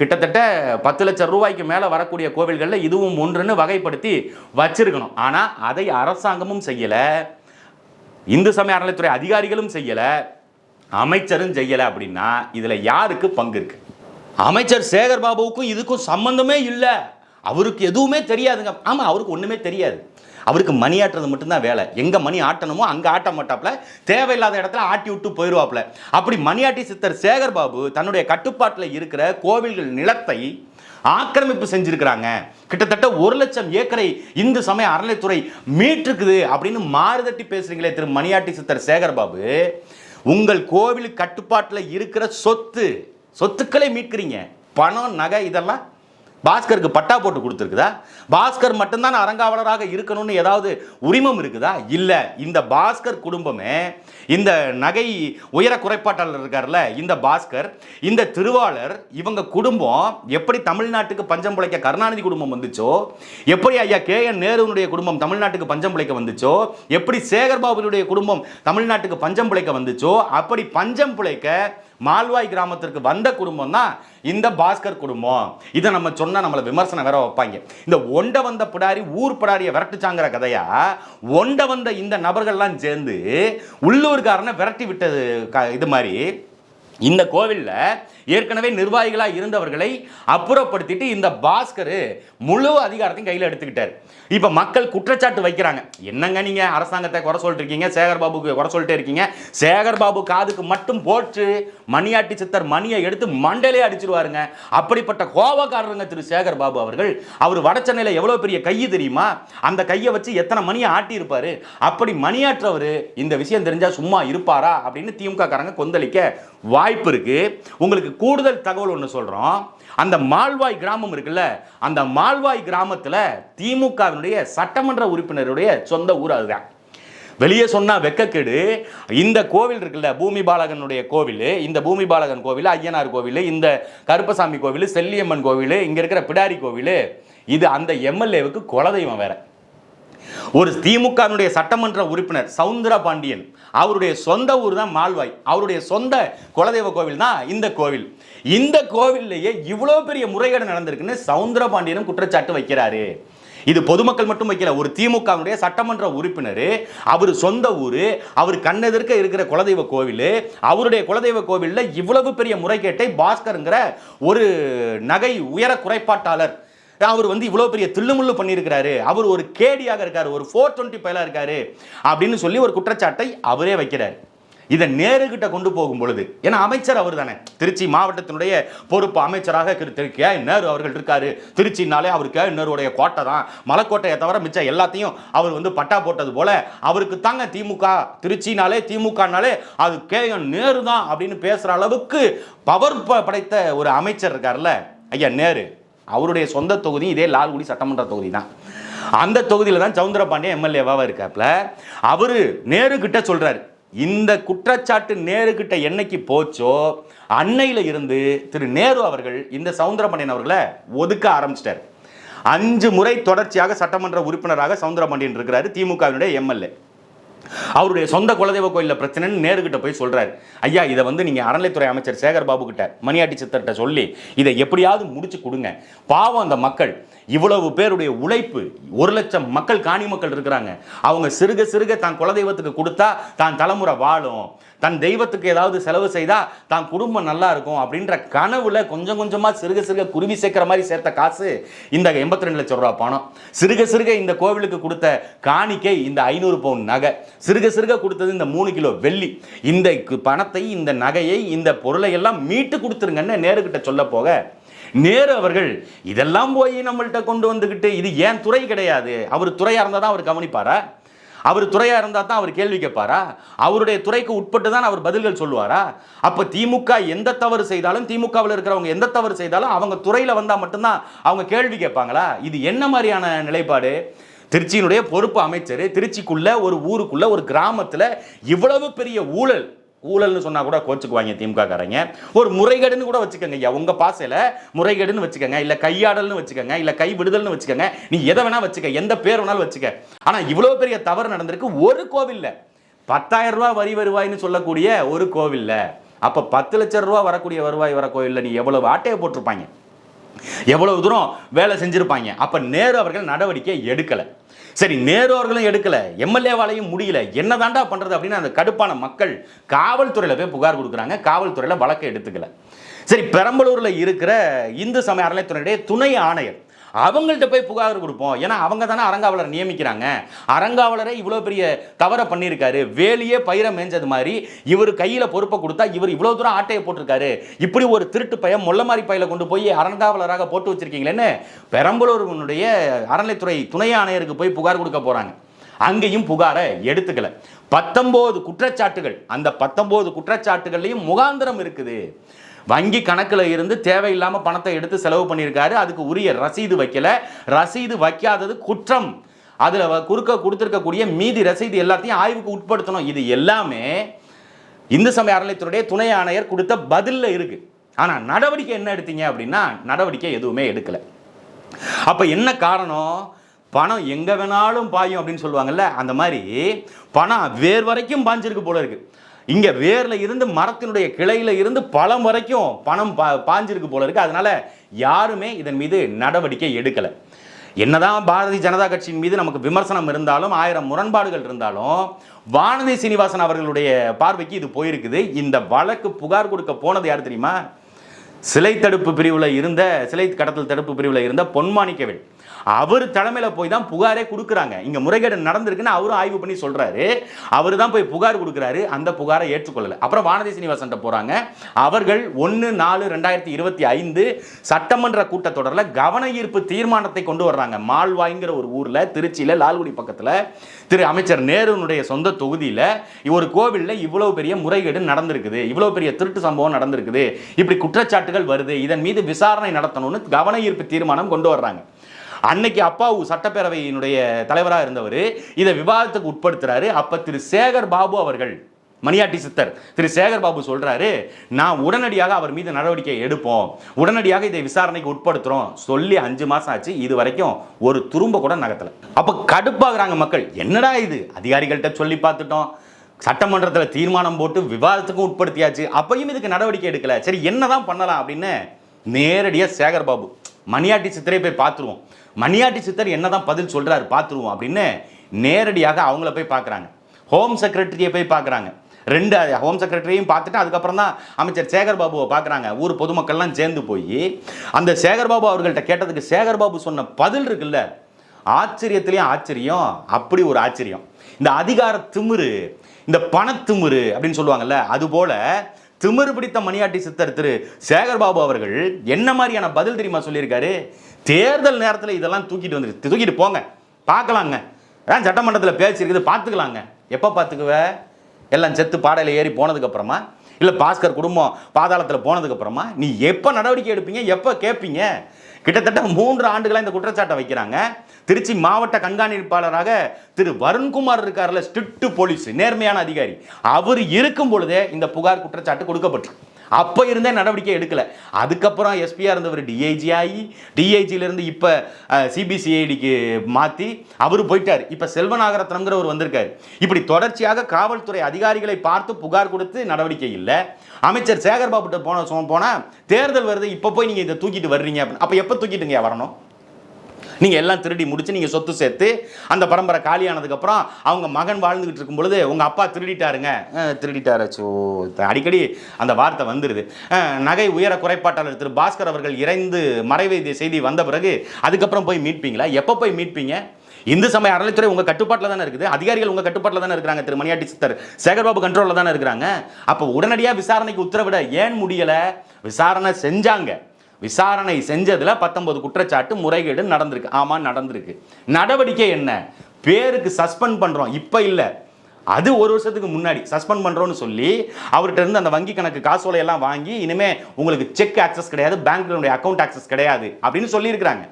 கிட்டத்தட்ட பத்து லட்சம் ரூபாய்க்கு மேலே வரக்கூடிய கோவில்களில் இதுவும் ஒன்றுன்னு வகைப்படுத்தி வச்சிருக்கணும். ஆனால் அதை அரசாங்கமும் செய்யலை. இந்து சமய அறநிலைத்துறை அதிகாரிகளும் செய்யலை. அமைச்சரும் செய்யலை அப்படின்னா இதில் யாருக்கு பங்கு இருக்கு? அமைச்சர் சேகர் பாபுவுக்கும் இதுக்கும் சம்பந்தமே இல்லை. அவருக்கு எதுவுமே தெரியாதுங்க. ஆமாம் அவருக்கு ஒன்றுமே தெரியாது. அவருக்கு மணி ஆட்டுறது மட்டும்தான் வேலை. எங்கே மணி ஆட்டணுமோ அங்கே ஆட்ட மாட்டாப்புல. தேவையில்லாத இடத்துல ஆட்டி விட்டு போயிடுவாப்புல அப்படி மணியாட்டி சித்தர் சேகர் பாபு தன்னுடைய கட்டுப்பாட்டில் இருக்கிற கோவில்கள் நிலத்தை ஆக்கிரமிப்பு செஞ்சிருக்கிறாங்க. கிட்டத்தட்ட ஒரு லட்சம் ஏக்கரை இந்து சமய அறநிலைத்துறை மீட்டிருக்குது அப்படின்னு மாறுதட்டி பேசுறீங்களே திரு மணியாட்டி சித்தர் சேகர் பாபு. உங்கள் கோவில் கட்டுப்பாட்டில் இருக்கிற சொத்து சொத்துக்களை மீட்கிறீங்க. பணம் நகை இதெல்லாம் பாஸ்கருக்கு பட்டா போட்டு கொடுத்துருக்குதா? பாஸ்கர் மட்டும்தான் அறங்காவலராக இருக்கணும்னு ஏதாவது உரிமம் இருக்குதா? இல்லை இந்த பாஸ்கர் குடும்பமே இந்த நகை உயர குறைபாட்டாளர் இருக்கார்ல இந்த பாஸ்கர் இந்த திருவாளர் இவங்க குடும்பம் எப்படி தமிழ்நாட்டுக்கு பஞ்சம் பிழைக்க கருணாநிதி குடும்பம் வந்துச்சோ எப்படி ஐயா கே என் நேருனுடைய குடும்பம் தமிழ்நாட்டுக்கு பஞ்சம் பிழைக்க வந்துச்சோ எப்படி சேகர்பாபுனுடைய குடும்பம் தமிழ்நாட்டுக்கு பஞ்சம் பிழைக்க வந்துச்சோ அப்படி பஞ்சம் பிழைக்க மால்வாய் கிராமத்திற்கு வந்த குடும்பம் தான் இந்த பாஸ்கர் குடும்பம். இதை நம்ம சொன்னா நம்மளை விமர்சனம் வேற வைப்பாங்க. இந்த ஒண்ட வந்த பிடாரி ஊர் பிடாரியை விரட்டுச்சாங்கிற கதையா ஒண்ட வந்த இந்த நபர்கள்லாம் சேர்ந்து உள்ளூர் கோவில்காரனை விரட்டி விட்டது க- இது மாதிரி. இந்த கோவில்ல ஏற்கனவே நிர்வாகிகளாக இருந்தவர்களை அப்புறப்படுத்திட்டு இந்த பாஸ்கர் முழு அதிகாரத்தையும் கையில் எடுத்துக்கிட்டார். இப்போ மக்கள் குற்றச்சாட்டு வைக்கிறாங்க. என்னங்க நீங்கள் அரசாங்கத்தை குறை சொல்லிட்டு இருக்கீங்க? சேகர் பாபுக்கு குறை சொல்லிட்டே இருக்கீங்க. சேகர் பாபு காதுக்கு மட்டும் போட்டு மணியாட்டி சித்தர் மணியை எடுத்து மண்டலே அடிச்சிருவாருங்க. அப்படிப்பட்ட கோபக்காரருங்க திரு சேகர் பாபு அவர்கள். அவர் வடச்சென்னையில் எவ்வளோ பெரிய கையை தெரியுமா? அந்த கையை வச்சு எத்தனை மணியை ஆட்டியிருப்பார்? அப்படி மணியாற்றவர் இந்த விஷயம் தெரிஞ்சால் சும்மா இருப்பாரா? அப்படின்னு திமுக காரங்க கொந்தளிக்க வாய்ப்பு இருக்கு. உங்களுக்கு கூடுதல் தகவல் ஒன்று சொல்கிறோம் அந்த மால்வாய் கிராமம் இருக்குல்ல அந்த மால்வாய் கிராமத்தில் திமுகவினுடைய சட்டமன்ற உறுப்பினருடைய சொந்த ஊர் அதுதான். வெளியே சொன்னால் வெக்கக்கேடு. இந்த கோவில் இருக்குல்ல பூமி பாலகனுடைய கோவில் இந்த பூமி பாலகன் கோவில் ஐயனார் கோவில் இந்த கருப்பசாமி கோவில் செல்லியம்மன் கோவில் இங்கே இருக்கிற பிடாரி கோவில் இது அந்த எம்எல்ஏவுக்கு குலதெய்வம் வேறு. ஒரு திமுகவினுடைய சட்டமன்ற உறுப்பினர் சவுந்தர பாண்டியன் அவருடைய சொந்த ஊர் தான் மால்வாய். அவருடைய சொந்த குலதெய்வ கோவில் தான் இந்த கோவில். இந்த கோவில்லையே இவ்வளோ பெரிய முறைகேடு நடந்திருக்குன்னு சவுந்தர பாண்டியனும் குற்றச்சாட்டு வைக்கிறாரு. இது பொதுமக்கள் மட்டும் வைக்கல ஒரு திமுகவினுடைய சட்டமன்ற உறுப்பினர் அவர் சொந்த ஊர் அவர் கண்ணெதிர்க்க இருக்கிற குலதெய்வ கோவில் அவருடைய குலதெய்வ கோவிலில் இவ்வளவு பெரிய முறைகேட்டை பாஸ்கருங்கிற ஒரு நகை உயர குறைபாட்டாளர் அவர் வந்து இவ்வளோ பெரிய தில்லுமுள்ளு பண்ணியிருக்கிறாரு. அவர் ஒரு கேடியாக இருக்காரு ஒரு ஃபோர் டுவெண்ட்டி ஃபைவ்லாக இருக்காரு அப்படின்னு சொல்லி ஒரு குற்றச்சாட்டை அவரே வைக்கிறார். இதை நேருகிட்ட கொண்டு போகும் பொழுது ஏன்னா அமைச்சர் அவர் தானே திருச்சி மாவட்டத்தினுடைய பொறுப்பு அமைச்சராக திரு கே. நேரு அவர்கள் இருக்காரு. திருச்சினாலே அவர் கே. நேருடைய கோட்டை தான். மலைக்கோட்டையை தவிர மிச்சம் எல்லாத்தையும் அவர் வந்து பட்டா போட்டது போல அவருக்கு தாங்க திமுக. திருச்சினாலே திமுகனாலே அது கே. நேரு தான் அப்படின்னு பேசுகிற அளவுக்கு பவர் படைத்த ஒரு அமைச்சர் இருக்கார்ல ஐயா நேரு. அவருடைய சொந்த தொகுதி இதே லால்குடி சட்டமன்ற தொகுதி தான் அந்த தொகுதியில் தான் சவுந்தர பாண்டியன் எம்எல்ஏவாக இருக்காப்ல அவர் நேரு கிட்ட இந்த குற்றச்சாட்டு நேருக்கிட்ட என்னைக்கு போச்சோ அன்னையில் இருந்து திரு நேரு அவர்கள் இந்த சவுந்தரபாண்டியன் அவர்களை ஒதுக்க ஆரம்பிச்சிட்டார். அஞ்சு முறை தொடர்ச்சியாக சட்டமன்ற உறுப்பினராக சவுந்தரபாண்டியன் இருக்கிறார் இருக்கிறாரு திமுகவினுடைய எம்எல்ஏ. அவருடைய சொந்த குலதெய்வ கோயிலில் பிரச்சனைன்னு நேருகிட்ட போய் சொல்றாரு. ஐயா இதை வந்து நீங்க அறநிலைத்துறை அமைச்சர் சேகர் பாபு கிட்ட மணியாட்டி சித்தர்கிட்ட சொல்லி இதை எப்படியாவது முடிச்சு கொடுங்க. பாவம் அந்த மக்கள் இவ்வளவு பேருடைய உழைப்பு ஒரு லட்சம் மக்கள் காணி மக்கள் இருக்கிறாங்க. அவங்க சிறுக சிறுக தான் குலதெய்வத்துக்கு கொடுத்தா தான் தலைமுறை வாழும். தன் தெய்வத்துக்கு ஏதாவது செலவு செய்தால் தான் குடும்பம் நல்லா இருக்கும் அப்படின்ற கனவுல கொஞ்சம் கொஞ்சமாக சிறுக சிறுக குருவி சேர்க்குற மாதிரி சேர்த்த காசு இந்த எண்பத்தி ரெண்டு லட்சம் ரூபா பணம். சிறுக சிறுக இந்த கோவிலுக்கு கொடுத்த காணிக்கை இந்த ஐநூறு பவுன் நகை. சிறுக சிறுக கொடுத்தது இந்த மூணு கிலோ வெள்ளி. இந்த பணத்தை இந்த நகையை இந்த பொருளை எல்லாம் மீட்டு கொடுத்துருங்கன்னு நேருக்கிட்ட சொல்ல போக நேரு அவர்கள் இதெல்லாம் போய் நம்மள்கிட்ட கொண்டு வந்துக்கிட்டு இது ஏன் துறை கிடையாது? அவர் துறையாக இருந்தால் தான் அவர் கவனிப்பாரா? அவர் துறையாக இருந்தால் தான் அவர் கேள்வி கேட்பாரா? அவருடைய துறைக்கு உட்பட்டு தான் அவர் பதில்கள் சொல்லுவாரா? அப்போ திமுக எந்த தவறு செய்தாலும் திமுகவில் இருக்கிறவங்க எந்த தவறு செய்தாலும் அவங்க துறையில் வந்தால் மட்டும்தான் அவங்க கேள்வி கேட்பாங்களா? இது என்ன மாதிரியான நிலைப்பாடு? திருச்சியினுடைய பொறுப்பு அமைச்சர் திருச்சிக்குள்ள ஒரு ஊருக்குள்ள ஒரு கிராமத்தில் இவ்வளவு பெரிய ஊழல் ஊழல்னு சொன்னால் கூட கோச்சுக்குவாங்க திமுகக்காரங்க ஒரு முறைகேடுன்னு கூட வச்சுக்கோங்க ஐயா. உங்கள் பாசையில் முறைகேடுன்னு வச்சுக்கோங்க. இல்லை கையாடல்னு வச்சுக்கோங்க. இல்லை கை விடுதல்னு வச்சுக்கோங்க. நீ எதை வேணால் வச்சுக்க. எந்த பேர் வேணாலும் வச்சுக்க. ஆனால் இவ்வளோ பெரிய தவறு நடந்திருக்கு. ஒரு கோவிலில். பத்தாயிரம் ரூபாய் வரி வருவாய்னு சொல்லக்கூடிய ஒரு கோவிலில். அப்போ பத்து லட்சம் ரூபா வரக்கூடிய வருவாய் வர கோவிலில் நீ எவ்வளவு ஆட்டையை போட்டிருப்பாங்க? எவ்வளவு தூரம் வேலை செஞ்சிருப்பாங்க? அப்ப நேரு அவர்கள் நடவடிக்கை எடுக்கலை. சரி நேரு அவர்களும் எடுக்கல. எம்எல்ஏவாலையும் முடியல. என்னதாண்டா பண்ணுறது அப்படின்னு அந்த கடுப்பான மக்கள் காவல்துறையில போய் புகார் கொடுக்குறாங்க. காவல்துறையில் வழக்கை எடுத்துக்கல. சரி பெரம்பலூரில் இருக்கிற இந்து சமய அறநிலைத்துறையுடைய துணை ஆணையர் அவங்கள்ட்ட போய் புகார் கொடுப்போம். ஏன்னா அவங்க தானே அறங்காவலரை நியமிக்கிறாங்க. அறங்காவலரை இவ்வளோ பெரிய தவறை பண்ணியிருக்காரு. வேலியே பயிரை மேய்ஞ்சது மாதிரி இவர் கையில் பொறுப்பை கொடுத்தா இவர் இவ்வளோ தூரம் ஆட்டையை போட்டிருக்காரு. இப்படி ஒரு திருட்டு பையன் முள்ளமாரி பையில கொண்டு போய் அறங்காவலராக போட்டு வச்சிருக்கீங்களேன்னு பெரம்பலூருடைய அறநிலைத்துறை துணை ஆணையருக்கு போய் புகார் கொடுக்க போகிறாங்க அங்கேயும் புகாரை எடுத்துக்கல. பத்தொம்போது குற்றச்சாட்டுகள். அந்த பத்தொம்போது குற்றச்சாட்டுகள்லையும் முகாந்திரம் இருக்குது. வங்கி கணக்கில் இருந்து தேவையில்லாமல் பணத்தை எடுத்து செலவு பண்ணியிருக்காரு. அதுக்கு உரிய ரசீது வைக்கல. ரசீது வைக்காதது குற்றம். அதில் குறுக்க கொடுத்துருக்கக்கூடிய மீதி ரசீது எல்லாத்தையும் ஆய்வுக்கு உட்படுத்தணும். இது எல்லாமே இந்து சமய அறநிலையத்துறையுடைய துணை ஆணையர் கொடுத்த பதிலில் இருக்குது ஆனால் நடவடிக்கை என்ன எடுத்தீங்க அப்படின்னா நடவடிக்கை எதுவுமே எடுக்கலை. அப்போ என்ன காரணம்? பணம் எங்கே வேணாலும் பாயும் அப்படின்னு சொல்லுவாங்கல்ல அந்த மாதிரி பணம் வேர் வரைக்கும் பாஞ்சிருக்கு போல இருக்குது இங்க வேர்ல இருந்து மரத்தினுடைய கிளையில இருந்து பழம் வரைக்கும் பணம் பா பாஞ்சிருக்கு போல இருக்கு. அதனால யாருமே இதன் மீது நடவடிக்கை எடுக்கல. என்னதான் பாரதிய ஜனதா கட்சியின் மீது நமக்கு விமர்சனம் இருந்தாலும் ஆயிரம் முரண்பாடுகள் இருந்தாலும் வானதி சீனிவாசன் அவர்களுடைய பார்வைக்கு இது போயிருக்குது. இந்த வழக்கு புகார் கொடுக்க போனது யார் தெரியுமா? சிலை தடுப்பு பிரிவில் இருந்த சிலை கடத்தல் தடுப்பு பிரிவில் இருந்த பொன்மாணிக்கவேல். அவர் தலைமையில் போய் தான் புகாரே கொடுக்குறாங்க. இங்கே முறைகேடு நடந்திருக்குன்னு அவரும் ஆய்வு பண்ணி சொல்கிறாரு அவர் தான் போய் புகார் கொடுக்குறாரு. அந்த புகாரை ஏற்றுக்கொள்ளலை. அப்புறம் வானதி சீனிவாசன் போகிறாங்க அவர்கள் ஒன்று நாலு ரெண்டாயிரத்தி இருபத்தி ஐந்து சட்டமன்ற கூட்டத்தொடரில் கவன ஈர்ப்பு தீர்மானத்தை கொண்டு வர்றாங்க. மால்வாய்ங்கிற ஒரு ஊரில் திருச்சியில் லால்குடி பக்கத்தில் திரு அமைச்சர் நேருனுடைய சொந்த தொகுதியில் ஒரு கோவிலில் இவ்வளோ பெரிய முறைகேடு நடந்திருக்குது. இவ்வளோ பெரிய திருட்டு சம்பவம் நடந்திருக்குது. இப்படி குற்றச்சாட்டுகள் வருது. இதன் மீது விசாரணை நடத்தணும்னு கவன ஈர்ப்பு தீர்மானம் கொண்டு வர்றாங்க. அன்னைக்கு அப்பாவு சட்டப்பேரவையினுடைய தலைவராக இருந்தவர். இதை விவாதத்துக்கு உட்படுத்துறாரு. அப்ப திரு சேகர் பாபு அவர்கள் மணியாட்டி சித்தர் திரு சேகர் பாபு சொல்றாரு நான் உடனடியாக அவர் மீது நடவடிக்கை எடுப்போம். உடனடியாக இதை விசாரணைக்கு உட்படுத்துறோம். சொல்லி அஞ்சு மாசம் ஆச்சு. இது வரைக்கும் ஒரு துரும்ப கூட நகர்த்தல. அப்ப கடுப்பாகிறாங்க மக்கள். என்னடா இது? அதிகாரிகள்கிட்ட சொல்லி பார்த்துட்டோம். சட்டமன்றத்தில் தீர்மானம் போட்டு விவாதத்துக்கும் உட்படுத்தியாச்சு. அப்பையும் இதுக்கு நடவடிக்கை எடுக்கல. சரி என்னதான் பண்ணலாம் அப்படின்னு நேரடியாக சேகர் பாபு மணியாட்டி சித்தரை போய் பார்த்துருவோம். மணியாட்டி சித்தர் என்னதான் பதில் சொல்கிறாரு பார்த்துருவோம் அப்படின்னு நேரடியாக அவங்கள போய் பார்க்குறாங்க. ஹோம் செக்ரட்டரியை போய் பார்க்குறாங்க. ரெண்டு ஹோம் செக்ரட்டரியும் பார்த்துட்டு அதுக்கப்புறம் தான் அமைச்சர் சேகர்பாபுவை பார்க்குறாங்க. ஊர் பொதுமக்கள்லாம் சேர்ந்து போய் அந்த சேகர்பாபு அவர்கள்ட்ட கேட்டதுக்கு சேகர்பாபு சொன்ன பதில் இருக்குல்ல ஆச்சரியத்திலையும் ஆச்சரியம் அப்படி ஒரு ஆச்சரியம். இந்த அதிகார திமிரு இந்த பணத்திமிரு அப்படின்னு சொல்லுவாங்கல்ல அதுபோல் திமிரு பிடித்த மணியாட்டி சித்தர் திரு சேகர் பாபு அவர்கள் என்ன மாதிரியான பதில் தெரியுமா சொல்லியிருக்காரு? தேர்தல் நேரத்தில் இதெல்லாம் தூக்கிட்டு வந்துருக்கு தூக்கிட்டு போங்க. பார்க்கலாங்க. ஏன் சட்டமன்றத்தில் பேசியிருக்குது. பார்த்துக்கலாங்க. எப்போ பார்த்துக்குவ? எல்லாம் செத்து பாடையில் ஏறி போனதுக்கப்புறமா இல்லை பாஸ்கர் குடும்பம் பாதாளத்தில் போனதுக்கப்புறமா நீ எப்போ நடவடிக்கை எடுப்பீங்க? எப்போ கேட்பீங்க கிட்டத்தட்ட மூன்று ஆண்டுகளாக இந்த குற்றச்சாட்டை வைக்கிறாங்க. திருச்சி மாவட்ட கண்காணிப்பாளராக திரு வருண்குமார் இருக்கார்ல ஸ்ட்ரிக்ட் போலீஸ் நேர்மையான அதிகாரி. அவர் இருக்கும் பொழுதே இந்த புகார் குற்றச்சாட்டு கொடுக்கப்பட்டிருக்கு அப்போ இருந்தே நடவடிக்கை எடுக்கலை. அதுக்கப்புறம் எஸ்பியாக இருந்தவர் டிஐஜி ஆகி டிஐஜியிலேருந்து இப்போ சிபிசிஐடிக்கு மாற்றி அவர் போயிட்டார். இப்போ செல்வநாகரத்னங்கிறவர் வந்திருக்கார். இப்படி தொடர்ச்சியாக காவல்துறை அதிகாரிகளை பார்த்து புகார் கொடுத்து நடவடிக்கை இல்லை. அமைச்சர் சேகர்பாபுட்ட போன போனால் தேர்தல் வருது இப்போ போய் நீங்கள் இதை தூக்கிட்டு வர்றீங்க அப்படின்னு. அப்போ எப்போ தூக்கிட்டுங்க வரணும். நீங்கள் எல்லாம் திருடி முடிச்சு நீங்கள் சொத்து சேர்த்து அந்த பரம்பரை காலியானதுக்கப்புறம் அவங்க மகன் வாழ்ந்துக்கிட்டு இருக்கும் பொழுது உங்கள் அப்பா திருடிட்டாருங்க. திருடிட்டாரு. சோ அடிக்கடி அந்த வார்த்தை வந்துடுது நகை உயர குறைபாட்டாளர் திரு பாஸ்கர் அவர்கள் இறைந்து மறைவு செய்தி வந்த பிறகு அதுக்கப்புறம் போய் மீட்பீங்களா? எப்போ போய் மீட்பீங்க? இந்து சமய அறநிலைத்துறை உங்கள் கட்டுப்பாட்டில் தானே இருக்குது. அதிகாரிகள் உங்கள் கட்டுப்பாட்டில் தானே இருக்கிறாங்க திரு மணியாட்டி சித்தர். சேகர்பாபு கண்ட்ரோலில் தானே இருக்கிறாங்க. அப்போ உடனடியாக விசாரணைக்கு உத்தரவிட ஏன் முடியலை? விசாரணை செஞ்சாங்க. விசாரணை செஞ்சதில் பத்தொன்பது குற்றச்சாட்டு முறைகேடு நடந்திருக்கு. ஆமாம் நடந்திருக்கு. நடவடிக்கை என்ன? பேருக்கு சஸ்பெண்ட் பண்ணுறோம் இப்போ இல்லை. அது ஒரு வருஷத்துக்கு முன்னாடி சஸ்பெண்ட் பண்ணுறோன்னு சொல்லி அவர்கிட்ட இருந்து அந்த வங்கி கணக்கு காசோலை எல்லாம் வாங்கி இனிமே உங்களுக்கு செக் ஆக்சஸ் கிடையாது பேங்க்னுடைய அக்கௌண்ட் ஆக்சஸ் கிடையாது அப்படின்னு சொல்லியிருக்கிறாங்க.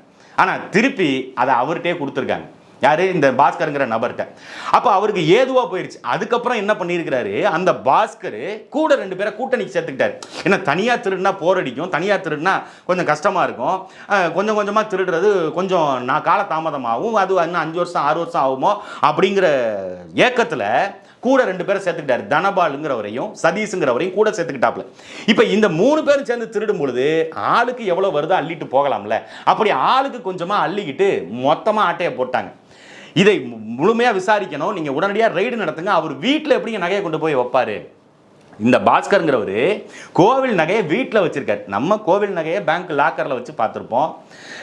ஆனால் திருப்பி அதை அவர்கிட்டே கொடுத்துருக்காங்க. யாரு? இந்த பாஸ்கருங்கிற நபர்கிட்ட. அப்போ அவருக்கு ஏதுவாக போயிடுச்சு அதுக்கப்புறம் என்ன பண்ணியிருக்கிறாரு? அந்த பாஸ்கர் கூட ரெண்டு பேரை கூட்டணிக்கு சேர்த்துக்கிட்டாரு. ஏன்னா தனியாக திருடுனா போர் அடிக்கும் திருடுனா கொஞ்சம் கஷ்டமாக இருக்கும். கொஞ்சம் கொஞ்சமாக திருடுறது கொஞ்சம் நான் கால தாமதமாகும். அது இன்னும் அஞ்சு வருஷம் ஆறு வருஷம் ஆகுமோ? அப்படிங்கிற ஏக்கத்தில் கூட ரெண்டு பேரை சேர்த்துக்கிட்டாரு. தனபாலுங்கிறவரையும் சதீஷுங்கிறவரையும் கூட சேர்த்துக்கிட்டாப்ல இப்போ இந்த மூணு பேரும் சேர்ந்து திருடும் பொழுது ஆளுக்கு எவ்வளோ வருதோ அள்ளிட்டு போகலாம்ல. அப்படி ஆளுக்கு கொஞ்சமாக அள்ளிக்கிட்டு மொத்தமாக ஆட்டையை போட்டாங்க. இதை முழுமையாக விசாரிக்கணும். நீங்கள் உடனடியாக ரைடு நடத்துங்க. அவர் வீட்டில் எப்படிங்க நகையை கொண்டு போய் வைப்பாரு? இந்த பாஸ்கருங்கிறவர் கோவில் நகையை வீட்டில் வச்சுருக்கார். நம்ம கோவில் நகையை பேங்க் லாக்கரில் வச்சு பார்த்துருப்போம்.